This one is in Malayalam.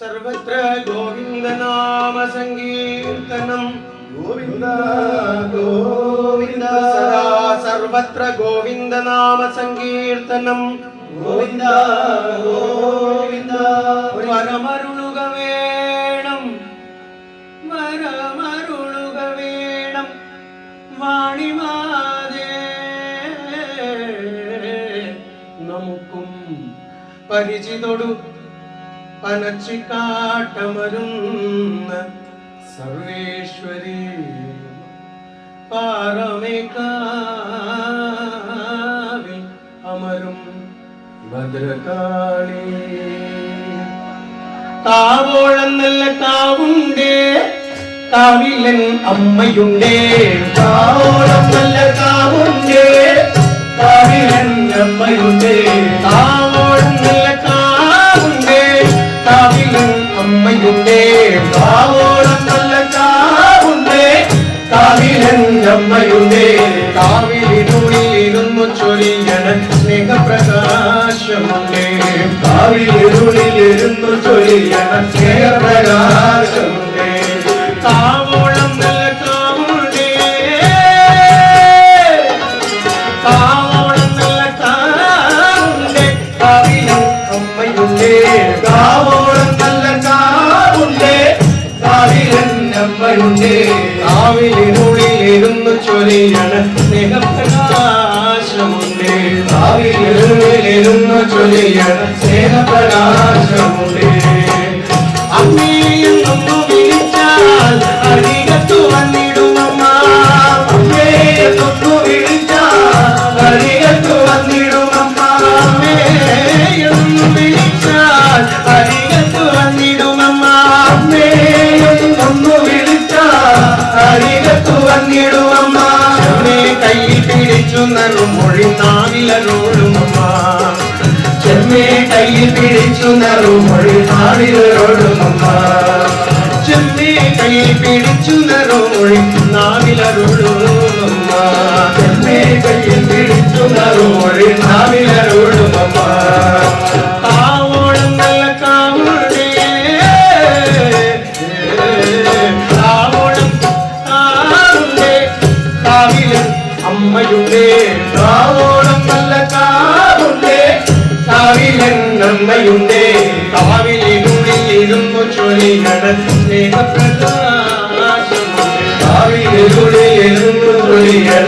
സർവത്ര ഗോവിന്ദനാമ സങ്കീർത്തനം ഗോവിന്ദ ഗോവിന്ദ സദാ സർവത്ര ഗോവിന്ദനാമ സങ്കീർത്തനം ഗോവിന്ദ ഗോവിന്ദ. വരമരുളുക വേണം വരമരുളുക വേണം. വാണിമാതേ നമുക്കും പരിചിതൊടു പനച്ചിക്കാട്ടമരുന്ന സർവേശ്വരി പാറമേക്കാവിൽ അമരും ഭദ്രകാളി. കാവോളം നല്ല കാവുണ്ടേ കാവിലൻ അമ്മയുണ്ടേ. കാവോളം നല്ല കാവുണ്ടേ കാവിലൻ അമ്മയുണ്ടേ. കാവോളം അമ്മയുണ്ടേ. കാവോളം നല്ല കാവുണ്ടേ. കാവിലൻ അമ്മയുണ്ടേ കാവിലിനുള്ളിലിരുന്നു ചൊരിയണ സ്നേഹപ്രകാശമുണ്ടേ. കാവിലിരുളിലിരുന്നു ചൊരിയണ സ്നേഹപ്രകാശമുണ്ടേ. കാവോളം നല്ല കാവുണ്ടേ. കാവോളം നല്ല കാവുണ്ടേ. കാവിലൻ അമ്മയുണ്ടേ. കാവിലൻ അമ്മയുണ്ടേ കാവിലിനുള്ളിലിരുന്നു ചൊരിയണ സ്നേഹപ്രകാശമുണ്ടേ. സ്നേഹപ്രകാശമുണ്ടേ പിടിച്ചു നറും മൊഴി നാവിലരോടുമമ്മ ചെമ്മേ കയ്യിൽ പിടിച്ചു നറുമൊഴി നാവിലരോടുമമ്മ ചെമ്മേ അമ്മയുണ്ടേ കാവോളം നല്ല കാവുണ്ടേ. കാവിലൻ അമ്മയുണ്ടേ കാവിലിനുള്ളിൽ സ്നേഹപ്രകാശമുണ്ടേ കാവിലുള്ളിൽ എഴുന്നു ചൊരിയണ